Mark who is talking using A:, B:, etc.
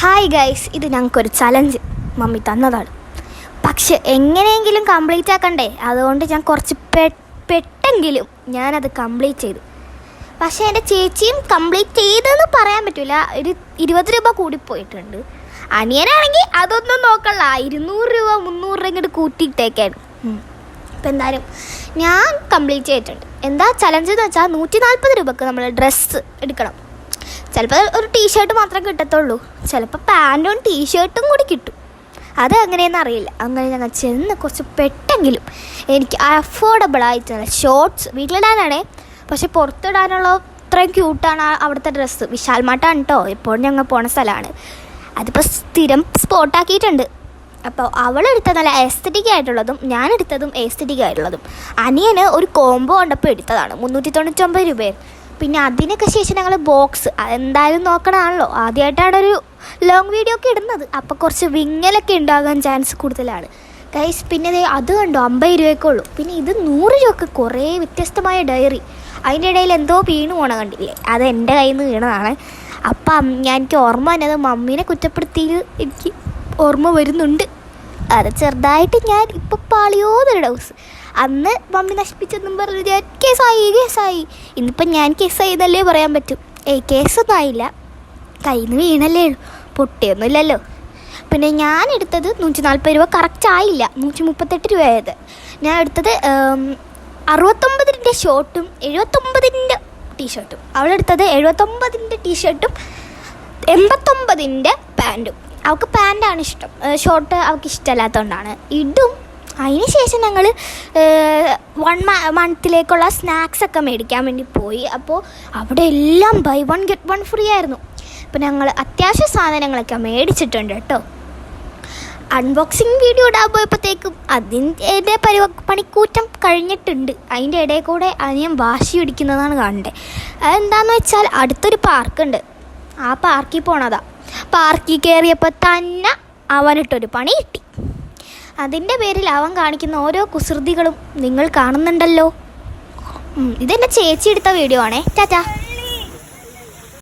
A: Hi guys ഇത് ഞങ്ങൾക്കൊരു challenge mummy തന്നതാണ്. പക്ഷെ എങ്ങനെയെങ്കിലും കംപ്ലീറ്റ് ആക്കണ്ടേ? അതുകൊണ്ട് ഞാൻ കുറച്ച് പെട്ടെങ്കിലും ഞാനത് കംപ്ലീറ്റ് ചെയ്തു. പക്ഷേ എന്റെ ചേച്ചിയും കംപ്ലീറ്റ് ചെയ്തെന്ന് പറയാൻ പറ്റില്ല. ഒരു ഇരുപത് രൂപ കൂടി കൂടിപ്പോയിട്ടുണ്ട് അനിയനാണെങ്കിൽ അതൊന്നും നോക്കണ്ട. ഇരുന്നൂറ് രൂപ മുന്നൂറ് രൂപ ഇങ്ങോട്ട് കൂട്ടിയിട്ടേക്കാണ്. അപ്പം എന്തായാലും ഞാൻ കംപ്ലീറ്റ് ചെയ്തിട്ടുണ്ട്. എന്താ ചലഞ്ച് എന്ന് വെച്ചാൽ നൂറ്റി നാൽപ്പത് രൂപക്ക് നമ്മൾ ഡ്രസ്സ് എടുക്കണം. ചിലപ്പോൾ ഒരു ടീഷർട്ട് മാത്രമേ കിട്ടത്തുള്ളൂ. ചിലപ്പോൾ പാന്റും ടീഷർട്ടും കൂടി കിട്ടും. അത് എങ്ങനെയെന്ന് അറിയില്ല. അങ്ങനെ ഞങ്ങൾ ചെന്ന് കുറച്ച് പെട്ടെങ്കിലും എനിക്ക് അഫോർഡബിൾ ആയിട്ടുള്ള ഷോർട്ട്സ് വീട്ടിലിടാനാണേ. പക്ഷെ പുറത്തിടാനുള്ള അത്രയും ക്യൂട്ടാണ് അവിടുത്തെ ഡ്രസ്സ് വിശാൽ മാട്ടാണ് കേട്ടോ എപ്പോഴും ഞങ്ങൾ പോണ സ്ഥലമാണ്. അതിപ്പോൾ സ്ഥിരം സ്പോട്ടാക്കിയിട്ടുണ്ട് അപ്പോൾ അവളെടുത്ത നല്ല എസ്തറ്റിക് ആയിട്ടുള്ളതും ഞാൻ എടുത്തതും എസ്തറ്റിക് ആയിട്ടുള്ളതും. അനിയന് ഒരു കോംബോ കണ്ടപ്പോൾ എടുത്തതാണ്. മുന്നൂറ്റി തൊണ്ണൂറ്റൊമ്പത് രൂപയായിരുന്നു പിന്നെ അതിനൊക്കെ ശേഷം ഞങ്ങൾ ബോക്സ് എന്തായാലും നോക്കണമാണല്ലോ. ആദ്യമായിട്ടാണ് ഒരു ലോങ് വീഡിയോ ഒക്കെ ഇടുന്നത്. അപ്പോൾ കുറച്ച് വിങ്ങലൊക്കെ ഉണ്ടാകാൻ ചാൻസ് കൂടുതലാണ്. ഗൈസ് പിന്നെ ഇതേ അത് കണ്ടോ? അമ്പത് രൂപയൊക്കെ ഉള്ളൂ. പിന്നെ ഇത് നൂറ് രൂപയ്ക്ക് കുറേ വ്യത്യസ്തമായ ഡയറി അതിന്റെ ഇടയിൽ എന്തോ വീണ് പോണ കണ്ടില്ലേ? അത് എന്റെ കയ്യിൽ നിന്ന് വീണതാണ്. അപ്പം ഞാൻ എനിക്ക് ഓർമ്മ വന്നത് മമ്മീനെ കുറ്റപ്പെടുത്തിയിൽ എനിക്ക് ഓർമ്മ വരുന്നുണ്ട്. അത് ചെറുതായിട്ട് ഞാൻ ഇപ്പം പാളിയോന്നൊരു ഡൗസ് അന്ന് മമ്മി നശിപ്പിച്ചെന്നും പറഞ്ഞു കേസായി കേസായി. ഇന്നിപ്പം ഞാൻ കേസായി എന്നല്ലേ പറയാൻ പറ്റും. ഏയ് കേസൊന്നും ആയില്ല. കയ്യിൽ നിന്ന് വീണല്ലേ പൊട്ടിയൊന്നുമില്ലല്ലോ. പിന്നെ ഞാൻ എടുത്തത് നൂറ്റി നാൽപ്പത് രൂപ കറക്റ്റ് ആയില്ല. നൂറ്റി മുപ്പത്തെട്ട് രൂപയായത്. ഞാൻ എടുത്തത് അറുപത്തൊമ്പതിന്റെ ഷോർട്ടും എഴുപത്തൊമ്പതിന്റെ ടീഷർട്ടും അവളെടുത്തത് എഴുപത്തൊമ്പതിന്റെ ടീഷർട്ടും എൺപത്തൊമ്പതിന്റെ പാന്റും അവൾക്ക് പാന്റാണ് ഇഷ്ടം. ഷോർട്ട് അവൾക്ക് ഇഷ്ടമല്ലാത്തതുകൊണ്ടാണ്. ഇടും. അതിന് ശേഷം ഞങ്ങൾ വൺ മന്തിലേക്കുള്ള സ്നാക്സ് ഒക്കെ മേടിക്കാൻ വേണ്ടി പോയി. അപ്പോൾ അവിടെ എല്ലാം buy one get one free ആയിരുന്നു. അപ്പോൾ ഞങ്ങൾ അത്യാവശ്യ സാധനങ്ങളൊക്കെ മേടിച്ചിട്ടുണ്ട് കേട്ടോ. അൺബോക്സിങ് വീഡിയോ ഇടാൻ പോയപ്പോഴത്തേക്കും അതിന്റെ പരി പണിക്കൂറ്റം കഴിഞ്ഞിട്ടുണ്ട്. അതിന്റെ ഇടയിൽ കൂടെ അനിയൻ വാശി പിടിക്കുന്നതാണ് കാണേണ്ടത് അതെന്താണെന്ന് വെച്ചാൽ അടുത്തൊരു പാർക്കുണ്ട്. ആ പാർക്കിൽ പോണതാ. പാർക്കിൽ കയറിയപ്പോൾ തന്നെ അവനിട്ടൊരു പണി കിട്ടി. അതിന്റെ പേരിൽ അവൻ കാണിക്കുന്ന ഓരോ കുസൃതികളും നിങ്ങൾ കാണുന്നുണ്ടല്ലോ. ഇതെന്റെ ചേച്ചി എടുത്ത വീഡിയോ ആണേ. ടാറ്റാ.